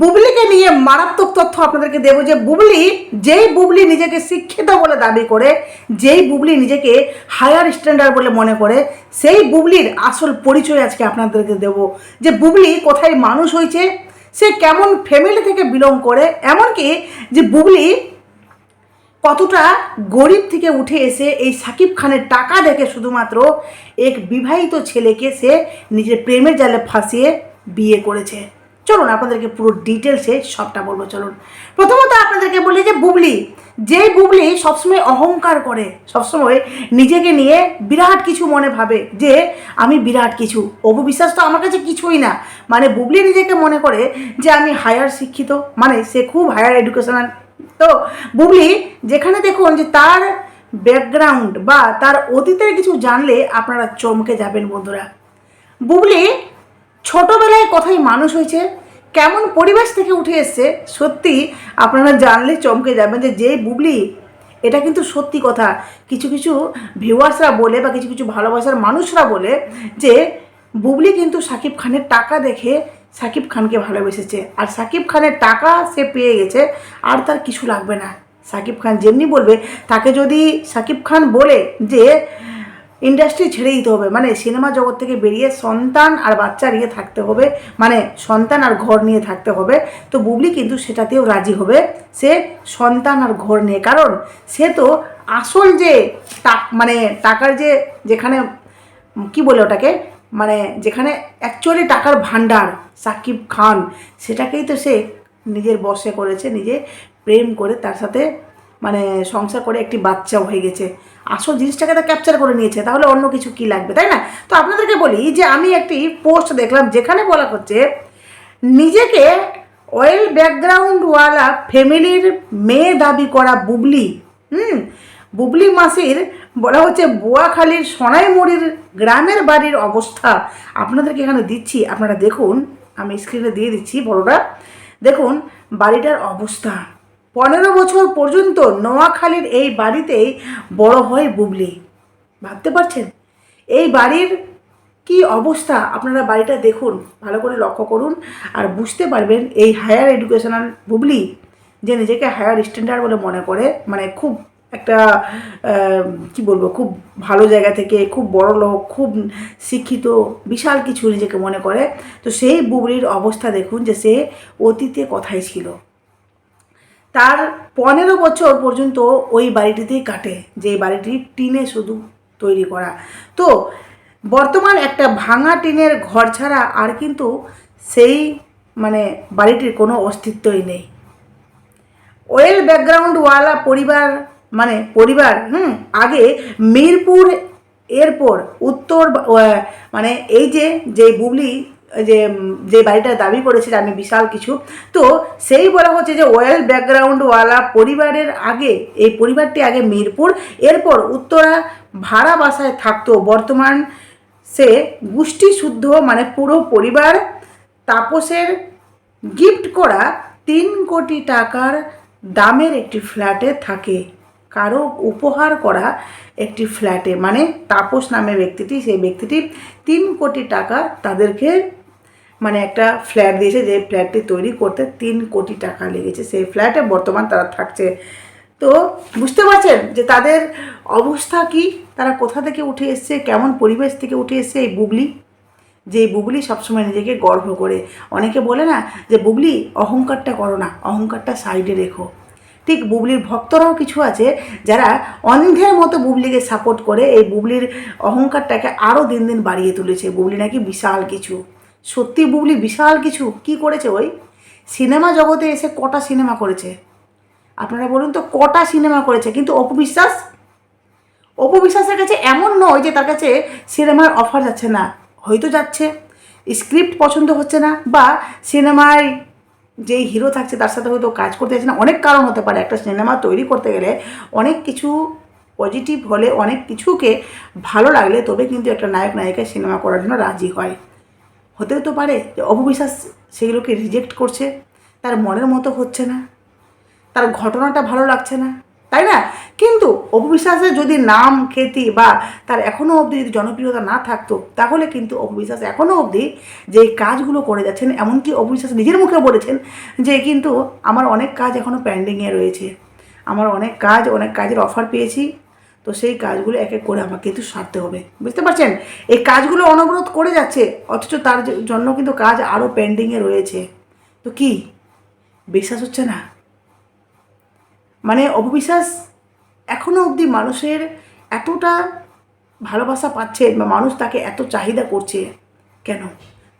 বুবলিকে নিয়ে মারাত্মক তথ্য আপনাদেরকে দেবো যে বুবলি, যেই বুবলি নিজেকে শিক্ষিত বলে দাবি করে, যেই বুবলি নিজেকে হায়ার স্ট্যান্ডার্ড বলে মনে করে, সেই বুবলির আসল পরিচয় আজকে আপনাদেরকে দেব যে বুবলি কোথায় মানুষ হয়েছে, সে কেমন ফ্যামিলি থেকে বিলং করে, এমনকি যে বুবলি কতটা গরিব থেকে উঠে এসে এই সাকিব খানের টাকা দেখে শুধুমাত্র এক বিবাহিত ছেলেকে সে নিজের প্রেমের জালে ফাঁসিয়ে বিয়ে করেছে। চলুন আপনাদেরকে পুরো ডিটেলসে সবটা বলব, চলুন। প্রথমত আপনাদেরকে বলি যে বুবলি, যেই বুবলি সবসময় অহংকার করে, সবসময় নিজেকে নিয়ে বিরাট কিছু মনে ভাবে যে আমি বিরাট কিছু। অপবিশ্বাস তো আমার কাছে কিছুই না। মানে বুবলি নিজেকে মনে করে যে আমি হায়ার শিক্ষিত মানে সে খুব হায়ার এডুকেশনাল তো বুবলি যেখানে দেখুন যে তার ব্যাকগ্রাউন্ড বা তার অতীতের কিছু জানলে আপনারা চমকে যাবেন বন্ধুরা। বুবলি ছোটবেলায় কোথায় মানুষ হয়েছে, কেমন পরিবেশ থেকে উঠে এসছে, সত্যি আপনারা জানলে চমকে যাবেন যে যে বুবলি, এটা কিন্তু সত্যি কথা। কিছু কিছু ভিউয়ার্সরা বলে বা কিছু কিছু ভালোবাসার মানুষরা বলে যে বুবলি কিন্তু সাকিব খানের টাকা দেখে সাকিব খানকে ভালোবেসেছে। আর সাকিব খানের টাকা সে পেয়ে গেছে, আর তার কিছু লাগবে না। সাকিব খান যেমনি বলবে, তাকে যদি সাকিব খান বলে যে ইন্ডাস্ট্রি ছেড়ে দিতে হবে। মানে সিনেমা জগৎ থেকে বেরিয়ে সন্তান আর বাচ্চা নিয়ে থাকতে হবে। মানে সন্তান আর ঘর নিয়ে থাকতে হবে। তো বুবলি কিন্তু সেটাতেও রাজি হবে। সে সন্তান আর ঘর নিয়ে। কারণ সে তো আসল যে মানে টাকার যে যেখানে, কি বলে ওটাকে? মানে যেখানে অ্যাকচুয়ালি টাকার ভান্ডার সাকিব খান, সেটাকেই তো সে নিজের বসে করেছে। নিজে প্রেম করে তার সাথে মানে সংসার করে একটি বাচ্চাও হয়ে গেছে। আসল জিনিসটাকে তো ক্যাপচার করে নিয়েছে, তাহলে অন্য কিছু কি লাগবে, তাই না? তো আপনাদেরকে বলি যে আমি একটি পোস্ট দেখলাম যেখানে বলা হচ্ছে, নিজেকে ওয়েল ব্যাকগ্রাউন্ডওয়ালা ফ্যামিলির মেয়ে দাবি করা বুবলি, হুম? বুবলি মাসির বলা হচ্ছে বোয়াখালীর সোনাইমুড়ির গ্রামের বাড়ির অবস্থা। আপনাদেরকে এখানে দিচ্ছি, আপনারা দেখুন, আমি স্ক্রিনে দিয়ে দিচ্ছি বড়টা দেখুন, বাড়িটার অবস্থা। পনেরো বছর পর্যন্ত নোয়াখালীর এই বাড়িতেই বড় হয় বুবলি। ভাবতে পারছেন? এই বাড়ির কি অবস্থা? আপনারা বাড়িটা দেখুন, ভালো করে লক্ষ্য করুন আর বুঝতে পারবেন এই হায়ার এডুকেশনাল বুবলি, যে নিজেকে হায়ার স্ট্যান্ডার্ড বলে মনে করে মানে খুব একটা কি বলব, খুব ভালো জায়গা থেকে, খুব বড় লোক, খুব শিক্ষিত, বিশাল কিছু নিজেকে মনে করে। তো সেই বুবলির অবস্থা দেখুন যে সে অতীতে কথাই ছিল। তার পনেরো বছর পর্যন্ত ওই বাড়িটিতেই কাটে, যে বাড়িটি টিনে শুধু তৈরি করা। তো বর্তমান একটা ভাঙা টিনের ঘর ছাড়া আর কিন্তু সেই মানে বাড়িটির কোনো অস্তিত্বই নেই। ওয়েল ব্যাকগ্রাউন্ডওয়ালা পরিবার মানে পরিবার, হুম, আগে মিরপুর এরপর উত্তর মানে এই যে যে বুবলি যে যে বাড়িটা দাবি করেছে আমি বিশাল কিছু, তো সেই বলা হচ্ছে যে ওয়েল ব্যাকগ্রাউন্ডওয়ালা পরিবারের আগে, এই পরিবারটি আগে মিরপুর, এরপর উত্তরা ভাড়া বাসায় থাকতো। বর্তমান সে গোষ্ঠী শুদ্ধ মানে পুরো পরিবার তাপসের গিফট করা তিন কোটি টাকার দামের একটি ফ্ল্যাটে থাকে। কারও উপহার করা একটি ফ্ল্যাটে। মানে তাপস নামে ব্যক্তিটি, সেই ব্যক্তিটি তিন কোটি টাকা তাদেরকে মানে একটা ফ্ল্যাট দিয়েছে যে ফ্ল্যাটটি তৈরি করতে তিন কোটি টাকা লেগেছে। সেই ফ্ল্যাটে বর্তমান তারা থাকছে। তো বুঝতে পারছেন যে তাদের অবস্থা কি? তারা কোথা থেকে উঠে এসছে? কেমন পরিবেশ থেকে উঠে এসছে এই বুবলি? যে বুবলি সবসময় নিজেকে গর্ব করে। অনেকে বলে না যে, বুবলি, অহংকারটা করো না, অহংকারটা সাইডে রেখো। ঠিক বুবলির ভক্তরাও কিছু আছে যারা অন্ধের মতো বুবলিকে সাপোর্ট করে এই বুবলির অহংকারটাকে আরও দিন দিন বাড়িয়ে তুলেছে। বুবলি নাকি বিশাল কিছু। সত্যি বুবলি, বিশাল কিছু। কি করেছে ওই? সিনেমা জগতে এসে কটা সিনেমা করেছে? আপনারা বলুন তো, কটা সিনেমা করেছে? কিন্তু অপবিশ্বাস অপবিশ্বাসের কাছে এমন নয় যে তার কাছে সিনেমার অফার যাচ্ছে না। হয়তো যাচ্ছে। স্ক্রিপ্ট পছন্দ হচ্ছে না বা সিনেমায় যে হিরো থাকছে তার সাথে হয়তো কাজ করতে যাচ্ছে না। অনেক কারণ হতে পারে। একটা সিনেমা তৈরি করতে গেলে অনেক কিছু পজিটিভ হলে অনেক কিছুকে ভালো লাগলে তবে কিন্তু একটা নায়ক নায়িকা সিনেমা করার জন্য রাজি হয়। হতেও তো পারে যে অপবিশ্বাস সেগুলোকে রিজেক্ট করছে, তার মনের মতো হচ্ছে না, তার ঘটনাটা ভালো লাগছে না, তাই না? কিন্তু অপবিশ্বাসের যদি নাম, খ্যাতি বা তার এখনও অবধি যদি জনপ্রিয়তা না থাকতো, তাহলে কিন্তু অপবিশ্বাস এখনও অবধি যে কাজগুলো করে যাচ্ছেন, এমনকি অপবিশ্বাস নিজের মুখে বলেছেন যে কিন্তু আমার অনেক কাজ এখনও পেন্ডিংয়ে রয়েছে। আমার অনেক কাজ, অনেক কাজের অফার পেয়েছি। তো সেই কাজগুলো এক এক করে আমাকে কিন্তু সারতে হবে। বুঝতে পারছেন? এই কাজগুলো অনবরত করে যাচ্ছে, অথচ তার জন্য কিন্তু কাজ আরও পেন্ডিংয়ে রয়েছে। তো কি? বিশ্বাস হচ্ছে না? মানে অপবিশ্বাস এখনও অবধি মানুষের এতটা ভালোবাসা পাচ্ছে বা মানুষ তাকে এত চাহিদা করছে কেন?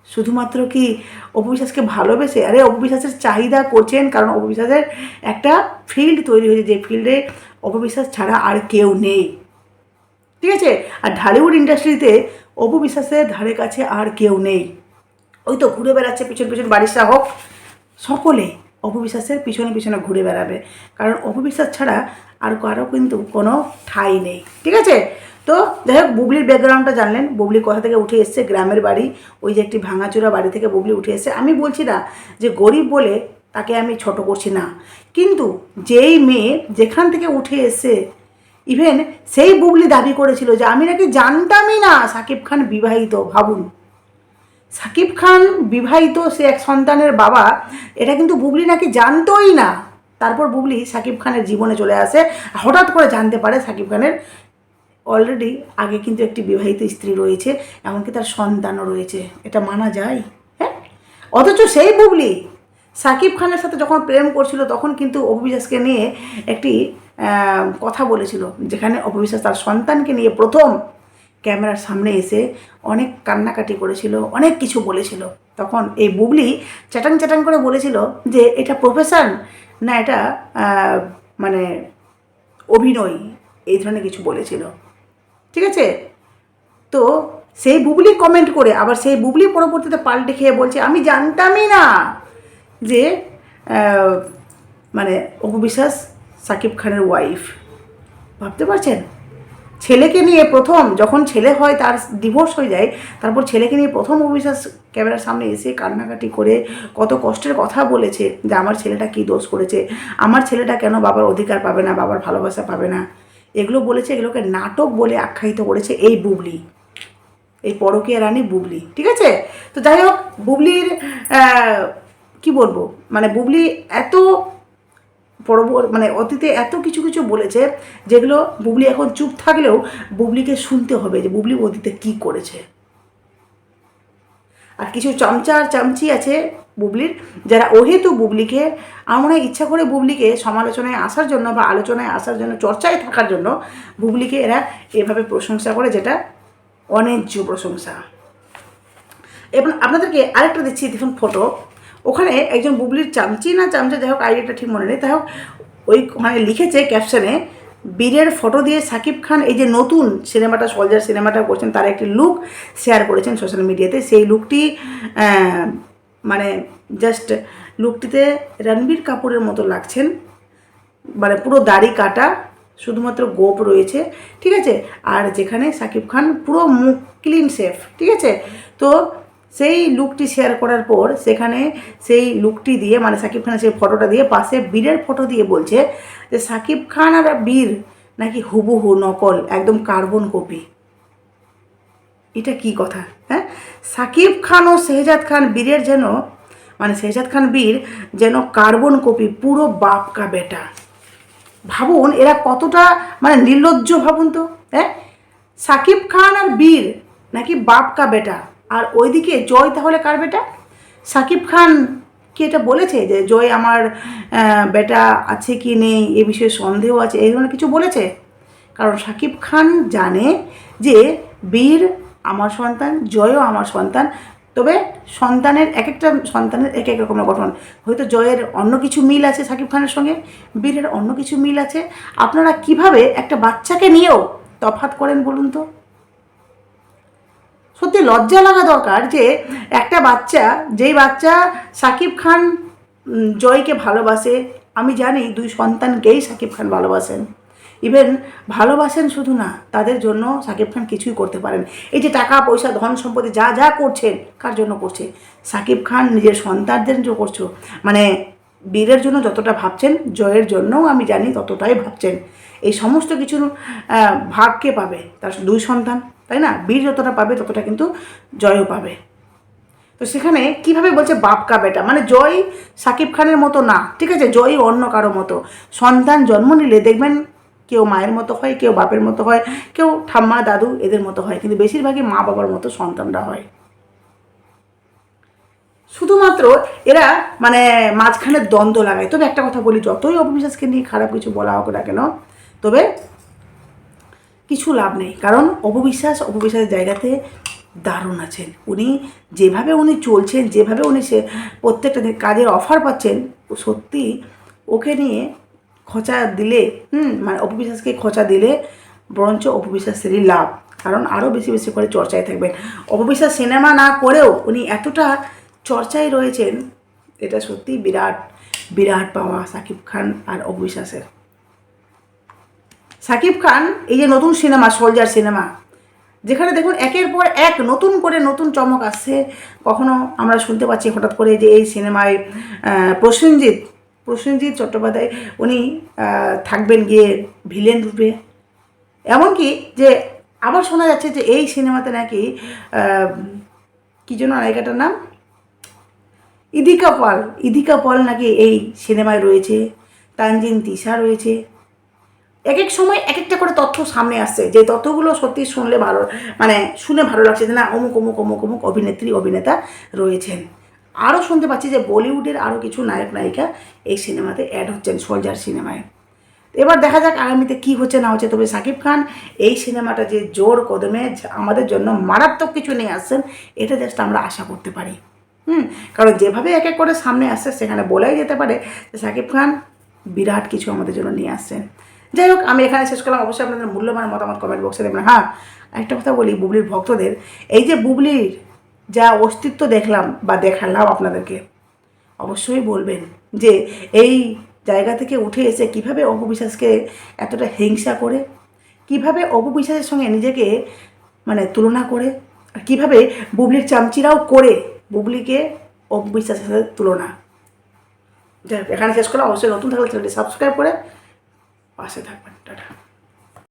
শুধুমাত্র কি অপবিশ্বাসকে ভালোবেসে? আরে, অপবিশ্বাসের চাহিদা করছেন, কারণ অপবিশ্বাসের একটা ফিল্ড তৈরি হয়েছে, যে ফিল্ডে অপবিশ্বাস ছাড়া আর কেউ নেই। ঠিক আছে? আর ঢালিউড ইন্ডাস্ট্রিতে অপবিশ্বাসের ধারে কাছে আর কেউ নেই। ওই তো ঘুরে বেড়াচ্ছে পিছন পিছন বাড়ির হোক সকলে। অপবিশ্বাসের পিছনে পিছনে ঘুরে বেড়াবে। কারণ অপবিশ্বাস ছাড়া আর কারও কিন্তু কোনো ঠাই নেই। ঠিক আছে? তো যাই হোক, বুবলির ব্যাকগ্রাউন্ডটা জানলেন। বুবলি কোথা থেকে উঠে এসছে? গ্রামের বাড়ি। ওই যে একটি ভাঙাচোরা বাড়ি থেকে বুবলি উঠে এসছে। আমি বলছি না যে গরিব বলে তাকে আমি ছোট করছি না। কিন্তু যেই মেয়ে যেখান থেকে উঠে এসছে ইভেন সেই বুবলি দাবি করেছিল যে আমি নাকি জানতামই না সাকিব খান বিবাহিত, ভাবুন। সাকিব খান বিবাহিত সে এক সন্তানের বাবা, এটা কিন্তু বুবলি নাকি জানতোই না। তারপর বুবলি সাকিব খানের জীবনে চলে আসে। হঠাৎ করে জানতে পারে সাকিব খানের অলরেডি আগে কিন্তু একটি বিবাহিত স্ত্রী রয়েছে, এমনকি তার সন্তানও রয়েছে। এটা মানা যায়? হ্যাঁ? অথচ সেই বুবলি সাকিব খানের সাথে যখন প্রেম করছিল, তখন কিন্তু অপবিশ্বাসকে নিয়ে একটি কথা বলেছিল, যেখানে অপবিশ্বাস তার সন্তানকে নিয়ে প্রথম ক্যামেরার সামনে এসে অনেক কান্নাকাটি করেছিল, অনেক কিছু বলেছিল। তখন এই বুবলি চ্যাটাং চ্যাটাং করে বলেছিল যে, এটা প্রফেশন না এটা মানে অভিনয়? এই ধরনের কিছু বলেছিল। ঠিক আছে? তো সেই বুবলি কমেন্ট করে, আবার সেই বুবলি পরবর্তীতে পাল্টে খেয়ে বলছে, আমি জানতামই না যে মানে অপবিশ্বাস সাকিব খানের ওয়াইফ ভাবতে পারছেন? ছেলেকে নিয়ে প্রথম যখন ছেলে হয়, তার ডিভোর্স হয়ে যায়, তারপর ছেলেকে নিয়ে প্রথম অবিশ্বাস ক্যামেরার সামনে এসে কান্নাকাটি করে, কত কষ্টের কথা বলেছে যে আমার ছেলেটা কী দোষ করেছে, আমার ছেলেটা কেন বাবার অধিকার পাবে না, বাবার ভালোবাসা পাবে না, এগুলো বলেছে, এগুলোকে নাটক বলে আখ্যায়িত করেছে এই বুবলি, এই পরকীয়া রানী বুবলি, ঠিক আছে? তো যাই হোক, বুবলির কি বলব? মানে বুবলি এত পরবর মানে অতীতে এত কিছু কিছু বলেছে যেগুলো বুবলি এখন চুপ থাকলেও বুবলিকে শুনতে হবে যে বুবলি অতীতে কি করেছে। আর কিছু চামচা আর চামচি আছে বুবলির, যারা অহেতু বুবলিকে, আমার ইচ্ছা করে বুবলিকে সমালোচনায় আসার জন্য বা আলোচনায় আসার জন্য, চর্চায় থাকার জন্য বুবলিকে এরা এভাবে প্রশংসা করে যেটা অন্যায্য প্রশংসা। এবং আপনাদেরকে আরেকটা দিচ্ছি, দেখুন ফটো ওখানে একজন বুবলির চামচি না চামচা, যাই হোক, আইডিয়াটা ঠিক মনে নেই। তাই হোক, ওই মানে লিখেছে ক্যাপশনে, বীরের ফটো দিয়ে সাকিব খান এই যে নতুন সিনেমাটা, সলজার সিনেমাটা করছেন, তার একটি লুক শেয়ার করেছেন সোশ্যাল মিডিয়াতে। সেই লুকটি মানে জাস্ট লুকটিতে রণবীর কাপুরের মতো লাগছেন। মানে পুরো দাড়ি কাটা, শুধুমাত্র গোপ রয়েছে, ঠিক আছে? আর যেখানে সাকিব খান পুরো মুখ ক্লিন সেফ ঠিক আছে? তো সেই লুকটি শেয়ার করার পর সেখানে সেই লুকটি দিয়ে মানে সাকিব খানের সেই ফটোটা দিয়ে পাশে বীরের ফটো দিয়ে বলছে যে, সাকিব খান আর বীর নাকি হুবহু নকল, একদম কার্বন কপি এটা কি কথা হ্যাঁ? সাকিব খান ও শেহজাদ খান বীরের যেন মানে শেহজাদ খান বীর যেন কার্বন কপি পুরো বাপকা বেটা। ভাবুন, এরা কতটা মানে নির্লজ্জ ভাবুন তো হ্যাঁ? সাকিব খান আর বীর নাকি বাপকা বেটা। আর ওইদিকে জয় তাহলে কার বেটা? সাকিব খান কি এটা বলেছে যে জয় আমার বেটা আছে কি নেই, এ বিষয়ে সন্দেহ আছে, এই ধরনের কিছু বলেছে? কারণ সাকিব খান জানে যে বীর আমার সন্তান, জয়ও আমার সন্তান। তবে সন্তানের এক একটা সন্তানের এক এক রকমের গঠন। হয়তো জয়ের অন্য কিছু মিল আছে সাকিব খানের সঙ্গে, বীরের অন্য কিছু মিল আছে। আপনারা কীভাবে একটা বাচ্চাকে নিয়েও তফাত করেন বলুন তো? সত্যি লজ্জা লাগা দরকার যে একটা বাচ্চা, যেই বাচ্চা সাকিব খান জয়কে ভালোবাসে, আমি জানি দুই সন্তানকেই সাকিব খান ভালোবাসেন। ইভেন ভালোবাসেন শুধু না, তাদের জন্য সাকিব খান কিছুই করতে পারেন। এই যে টাকা, পয়সা, ধন সম্পত্তি যা যা করছেন, কার জন্য করছে সাকিব খান নিজের সন্তানদের জন্য করছ। মানে বীরের জন্য যতটা ভাবছেন, জয়ের জন্যও আমি জানি ততটাই ভাবছেন। এই সমস্ত কিছুর ভাগকে পাবে? তার দুই সন্তান। তাই না? বীর যতটা পাবে ততটা কিন্তু জয়ও পাবে। তো সেখানে কীভাবে বলছে বাপ কা বেটা? মানে জয় সাকিব খানের মতো না, ঠিক আছে? জয় অন্য কারও মতো। সন্তান জন্ম নিলে দেখবেন কেউ মায়ের মতো হয়, কেউ বাপের মতো হয়, কেউ ঠাম্মা, দাদু এদের মতো হয়। কিন্তু বেশিরভাগই মা বাবার মতো সন্তানরা হয়। শুধুমাত্র এরা মানে মাঝখানে দ্বন্দ্ব লাগায়। তবে একটা কথা বলি, যতই অপবিশ্বাসকে নিয়ে খারাপ কিছু বলা হোক না কেন, তবে কিছু লাভ নেই। কারণ অপবিশ্বাস অপবিশ্বাসের জায়গাতে দারুণ আছেন। উনি যেভাবে উনি চলছেন, যেভাবে উনি সে প্রত্যেকটা কাজের অফার পাচ্ছেন সত্যি ওকে নিয়ে খোঁচা দিলে, হুম মানে অপবিশ্বাসকে খোঁচা দিলে বরঞ্চ অপবিশ্বাসেরই লাভ। কারণ আরও বেশি বেশি করে চর্চায় থাকবেন। অপবিশ্বাস সিনেমা না করেও উনি এতটা চর্চায় রয়েছেন, এটা সত্যি বিরাট বিরাট পাওয়া সাকিব খান আর অপবিশ্বাসের। সাকিব খান, এই যে নতুন সিনেমা, সোলজার সিনেমা, যেখানে দেখুন একের পর এক নতুন করে নতুন চমক আসছে। কখনো আমরা শুনতে পাচ্ছি হঠাৎ করে যে এই সিনেমায় প্রসেনজিৎ প্রসেনজিৎ চট্টোপাধ্যায়, উনি থাকবেন গিয়ে ভিলেন রূপে। এমনকি যে আবার শোনা যাচ্ছে যে এই সিনেমাতে নাকি কী জন্য নায়িকাটার নাম? ইদিকা পাল ইদিকা পাল নাকি এই সিনেমায় রয়েছে। তানজিন তিশা রয়েছে। এক এক সময় এক একটা করে তথ্য সামনে আসছে। যে তথ্যগুলো সত্যি শুনলে ভালো মানে শুনে ভালো লাগছে যে না, অমুক অমুক অমুক অমুক অভিনেত্রী, অভিনেতা রয়েছেন। আরও শুনতে পাচ্ছি যে বলিউডের আরও কিছু নায়ক, নায়িকা এই সিনেমাতে অ্যাড হচ্ছেন সোলজার সিনেমায়। এবার দেখা যাক আগামীতে কী হচ্ছে, না হচ্ছে। তবে সাকিব খান এই সিনেমাটা যে জোর কদমে আমাদের জন্য মারাত্মক কিছু নিয়ে আসছেন, এটা জাস্ট আমরা আশা করতে পারি। হুম, কারণ যেভাবে এক এক করে সামনে আসছে, সেখানে বলাই যেতে পারে যে সাকিব খান বিরাট কিছু আমাদের জন্য নিয়ে আসছেন। যাই হোক, আমি এখানে শেষ করলাম। অবশ্যই আপনাদের মূল্যবান মতামত কমেন্ট বক্সে দেবেন। হ্যাঁ একটা কথা বলি বুবলির ভক্তদের। এই যে বুবলির যা অস্তিত্ব দেখলাম বা দেখালাম আপনাদেরকে, অবশ্যই বলবেন যে এই জায়গা থেকে উঠে এসে কীভাবে অপবিশ্বাসকে এতটা হিংসা করে, কীভাবে অপবিশ্বাসের সঙ্গে নিজেকে মানে তুলনা করে, আর কীভাবে বুবলির চামচিরাও করে বুবলিকে অপবিশ্বাসের সাথে তুলনা। যাই এখানে শেষ করলাম। অবশ্যই নতুন থাকলে চ্যানেলটি সাবস্ক্রাইব করে পাশে থাকবেন টাটা।